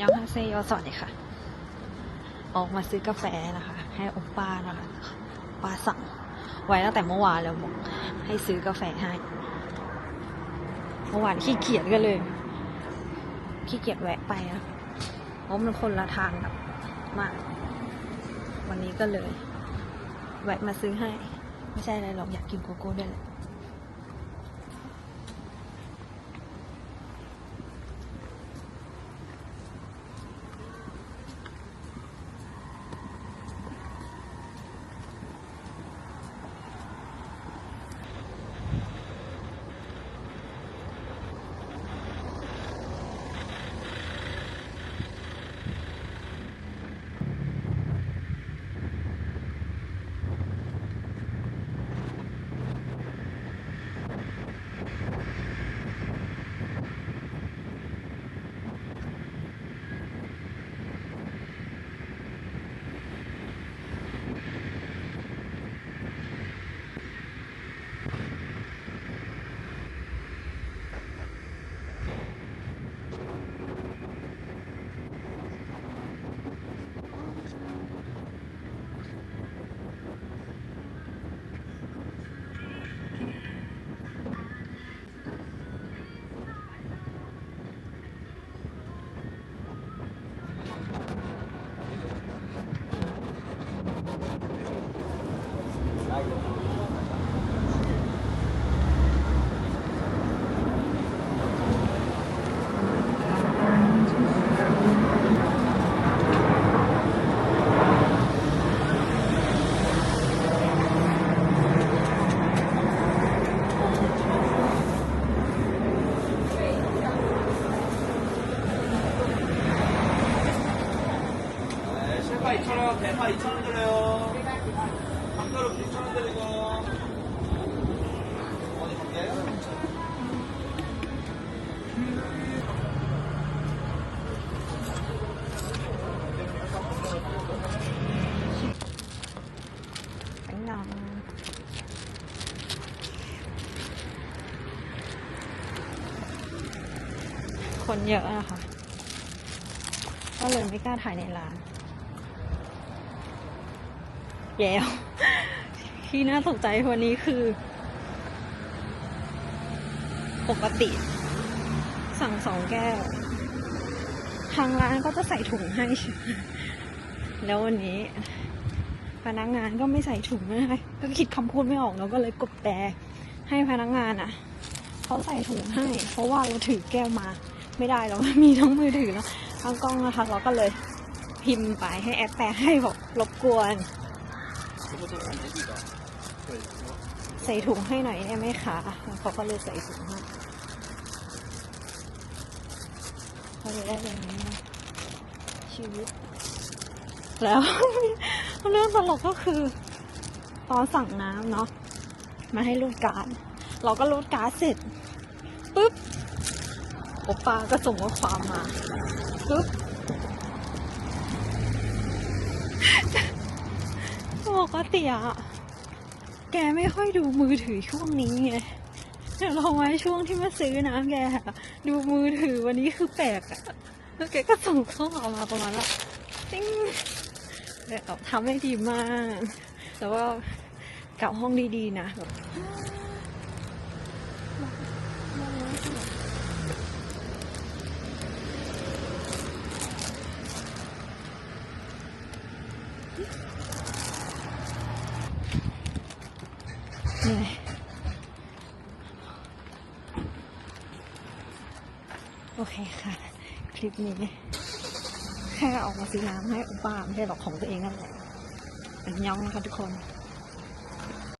ยองฮาเซโยสวัสดีค่ะ ออกมาซื้อกาแฟนะคะ ให้โอป้านะคะป้าสั่งไว้ตั้งแต่เมื่อวานแล้วบอกให้ซื้อกาแฟให้ เมื่อวานขี้เกียจกันเลย ขี้เกียจแวะไปนะเพราะมันคนละทางแบบมาก วันนี้ก็เลย แวะมาซื้อให้ ไม่ใช่อะไรหรอกอยากกินโกโก้ด้วยแหละ 네, 셰파 2,000원, 대파 2,000원 드려요. 감자로 6,000원 드리고. 어디 갈게요? แป้งนองคนเยอะนะคะ ก็เลยไม่กล้าถ่ายในร้าน แย่วที่น่าตกใจวันนี้คือ ปกติ สั่งสองแก้ว ทางร้านก็จะใส่ถุงให้ แล้ววันนี้ พนักงานก็ไม่ใส่ถุงนะคะก็คิดคำพูดไม่ออกเราก็เลยกดแปลให้พนักงานอะเขาใส่ถุงให้ เพราะว่าเราถือแก้วมา ไม่ได้เรามีทั้งมือถือแล้วทั้งกล้องนะคะ เราก็เลยพิมพ์ไปให้แอปแปลให้บอกรบกวน ใส่ถุงให้หน่อยได้ไหมคะเขาก็เลยใส่ถุงให้เขาเลยได้แบบนี้นะชีวิต แล้ว เรื่องตลกก็คือตอนสั่งน้ำเนาะมาให้รูดการ์ดเราก็รูดการ์ดเสร็จปุ๊บโอปาก็ส่งข้อความมาปุ๊บ ปกติอะแกไม่ค่อยดูมือถือช่วงนี้ไงแต่เราไว้ช่วงที่มาซื้อน้ำแกดูมือถือวันนี้คือแปลกอะแล้วแกก็ส่งข้อความมาประมาณว่าติ้งแบบทำได้ดีมาก แต่ว่ากลับห้องดีๆนะแบบ เหนื่อยโอเคค่ะ คลิปนี้ แค่ออกมาซื้อน้ำให้อุป้าไม่ใช่หรอกของตัวเองนั่นแหละเป็นย่องนะคะทุกคน